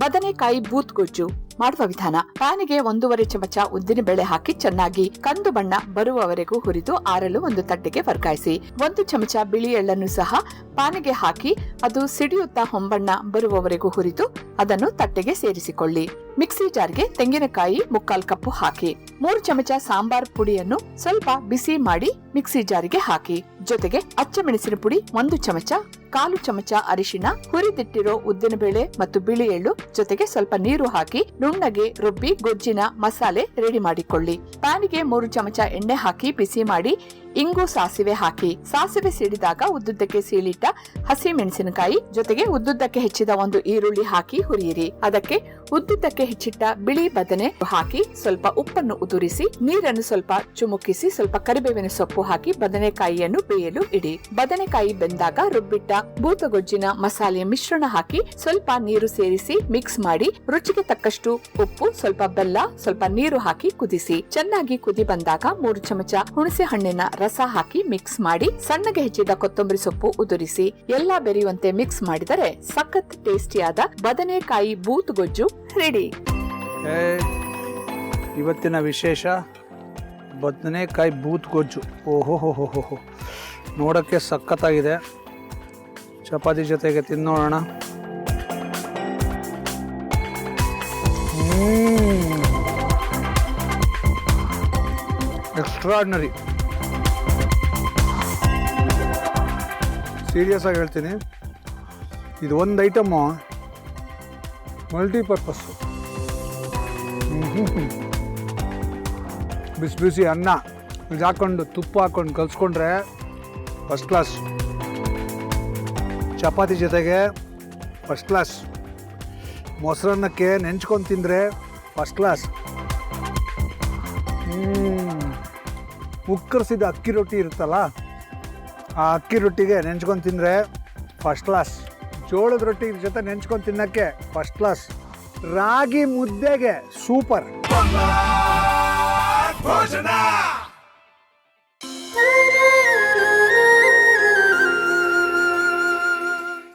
ಬದನೆಕಾಯಿ ಬೂತ್ ಗೊಜ್ಜು ಮಾಡುವ ವಿಧಾನ. ಪ್ಯಾನಿಗೆ ಒಂದೂವರೆ ಚಮಚ ಉದ್ದಿನ ಬೇಳೆ ಹಾಕಿ ಚೆನ್ನಾಗಿ ಕಂದು ಬಣ್ಣ ಬರುವವರೆಗೂ ಹುರಿದು ಆರಲು ಒಂದು ತಟ್ಟೆಗೆ ವರ್ಗಾಯಿಸಿ. ಒಂದು ಚಮಚ ಬಿಳಿ ಎಳ್ಳನ್ನು ಸಹ ಪಾನಿಗೆ ಹಾಕಿ ಅದು ಸಿಡಿಯುತ್ತಾ ಹೊಂಬಣ್ಣ ಬರುವವರೆಗೂ ಹುರಿದು ಅದನ್ನು ತಟ್ಟೆಗೆ ಸೇರಿಸಿಕೊಳ್ಳಿ. ಮಿಕ್ಸಿ ಜಾರ್ಗೆ ತೆಂಗಿನಕಾಯಿ ಮುಕ್ಕಾಲ್ ಕಪ್ಪು ಹಾಕಿ. ಮೂರು ಚಮಚ ಸಾಂಬಾರ್ ಪುಡಿಯನ್ನು ಸ್ವಲ್ಪ ಬಿಸಿ ಮಾಡಿ ಮಿಕ್ಸಿ ಜಾರಿಗೆ ಹಾಕಿ. ಜೊತೆಗೆ ಅಚ್ಚ ಮೆಣಸಿನ ಪುಡಿ ಒಂದು ಚಮಚ ಕಾಲು ಚಮಚ ಅರಿಶಿನ ಹುರಿದಿಟ್ಟಿರೋ ಉದ್ದಿನಬೇಳೆ ಮತ್ತು ಬಿಳಿ ಎಳ್ಳು ಜೊತೆಗೆ ಸ್ವಲ್ಪ ನೀರು ಹಾಕಿ ನುಣ್ಣಗೆ ರುಬ್ಬಿ ಗೊಜ್ಜಿನ ಮಸಾಲೆ ರೆಡಿ ಮಾಡಿಕೊಳ್ಳಿ. ಪ್ಯಾನಿಗೆ ಮೂರು ಚಮಚ ಎಣ್ಣೆ ಹಾಕಿ ಬಿಸಿ ಮಾಡಿ ಇಂಗು ಸಾಸಿವೆ ಹಾಕಿ. ಸಾಸಿವೆ ಸಿಡಿದಾಗ ಉದ್ದುದ್ದಕ್ಕೆ ಸೀಳಿಟ್ಟ ಹಸಿ ಮೆಣಸಿನಕಾಯಿ ಜೊತೆಗೆ ಉದ್ದುದ್ದಕ್ಕೆ ಹೆಚ್ಚಿದ ಒಂದು ಈರುಳ್ಳಿ ಹಾಕಿ ಹುರಿಯಿರಿ. ಅದಕ್ಕೆ ಉದ್ದುದ್ದಕ್ಕೆ ಹೆಚ್ಚಿಟ್ಟ ಬಿಳಿ ಬದನೆ ಹಾಕಿ ಸ್ವಲ್ಪ ಉಪ್ಪನ್ನು ಉದುರಿಸಿ, ನೀರನ್ನು ಸ್ವಲ್ಪ ಚುಮುಕಿಸಿ, ಸ್ವಲ್ಪ ಕರಿಬೇವಿನ ಸೊಪ್ಪು ಹಾಕಿ ಬದನೆಕಾಯಿಯನ್ನು ಬೇಯಲು ಇಡಿ. ಬದನೆಕಾಯಿ ಬೆಂದಾಗ ರುಬ್ಬಿಟ್ಟ ಭೂತಗೊಜ್ಜಿನ ಮಸಾಲೆಯ ಮಿಶ್ರಣ ಹಾಕಿ ಸ್ವಲ್ಪ ನೀರು ಸೇರಿಸಿ ಮಿಕ್ಸ್ ಮಾಡಿ, ರುಚಿಗೆ ತಕ್ಕಷ್ಟು ಉಪ್ಪು, ಸ್ವಲ್ಪ ಬೆಲ್ಲ, ಸ್ವಲ್ಪ ನೀರು ಹಾಕಿ ಕುದಿಸಿ. ಚೆನ್ನಾಗಿ ಕುದಿ ಬಂದಾಗ ಮೂರು ಚಮಚ ಹುಣಸೆ ಹಣ್ಣಿನ ರಸ ಹಾಕಿ ಮಿಕ್ಸ್ ಮಾಡಿ ಸಣ್ಣಗೆ ಹೆಚ್ಚಿದ ಕೊತ್ತಂಬರಿ ಸೊಪ್ಪು ಉದುರಿಸಿ ಎಲ್ಲ ಬೆರೆಯುವಂತೆ ಮಿಕ್ಸ್ ಮಾಡಿದರೆ ಸಖತ್ ಟೇಸ್ಟಿಯಾದ ಬದನೆಕಾಯಿ ಬೂತ್ ಗೊಜ್ಜು ರೆಡಿ ಇವತ್ತಿನ ವಿಶೇಷ ಬದನೆಕಾಯಿ ಬೂತ್ ಗೊಜ್ಜು. ಓಹೋ, ಹೋ ಹೋ ಹೋ ನೋಡೋಕ್ಕೆ ಸಖತ್ತಾಗಿದೆ. ಚಪಾತಿ ಜೊತೆಗೆ ತಿನ್ನೋಣ. ಎಕ್ಸ್ಟ್ರಾಡ್ನರಿ ಸೀರಿಯಸ್ ಆಗಿ ಹೇಳ್ತೀನಿ. ಇದು ಒಂದು ಐಟಮು ಮಲ್ಟಿಪರ್ಪಸ್ಸು ಬಿಸಿ ಬಿಸಿ ಅನ್ನ. ಇದು ಹಾಕ್ಕೊಂಡು ತುಪ್ಪ ಹಾಕ್ಕೊಂಡು ಕಲಿಸ್ಕೊಂಡ್ರೆ ಫಸ್ಟ್ ಕ್ಲಾಸ್ ಚಪಾತಿ ಜೊತೆಗೆ ಫಸ್ಟ್ ಕ್ಲಾಸ್ ಮೊಸರನ್ನಕ್ಕೆ ನೆಂಚ್ಕೊಂಡು ತಿಂದರೆ ಫಸ್ಟ್ ಕ್ಲಾಸ್ ಉಕ್ಕರಿಸಿದ ಅಕ್ಕಿ ರೊಟ್ಟಿ ಇರುತ್ತಲ್ಲ? ಆ ಅಕ್ಕಿ ರೊಟ್ಟಿಗೆ ನೆಂಚ್ಕೊಂಡು ತಿಂದರೆ ಫಸ್ಟ್ ಕ್ಲಾಸ್ ಜೋಳದ ರೊಟ್ಟಿ ಜೊತೆ ನೆಂಚ್ಕೊಂಡು ತಿನ್ನೋಕ್ಕೆ ಫಸ್ಟ್ ಕ್ಲಾಸ್ ರಾಗಿ ಮುದ್ದೆಗೆ ಸೂಪರ್ ಭೋಜನ!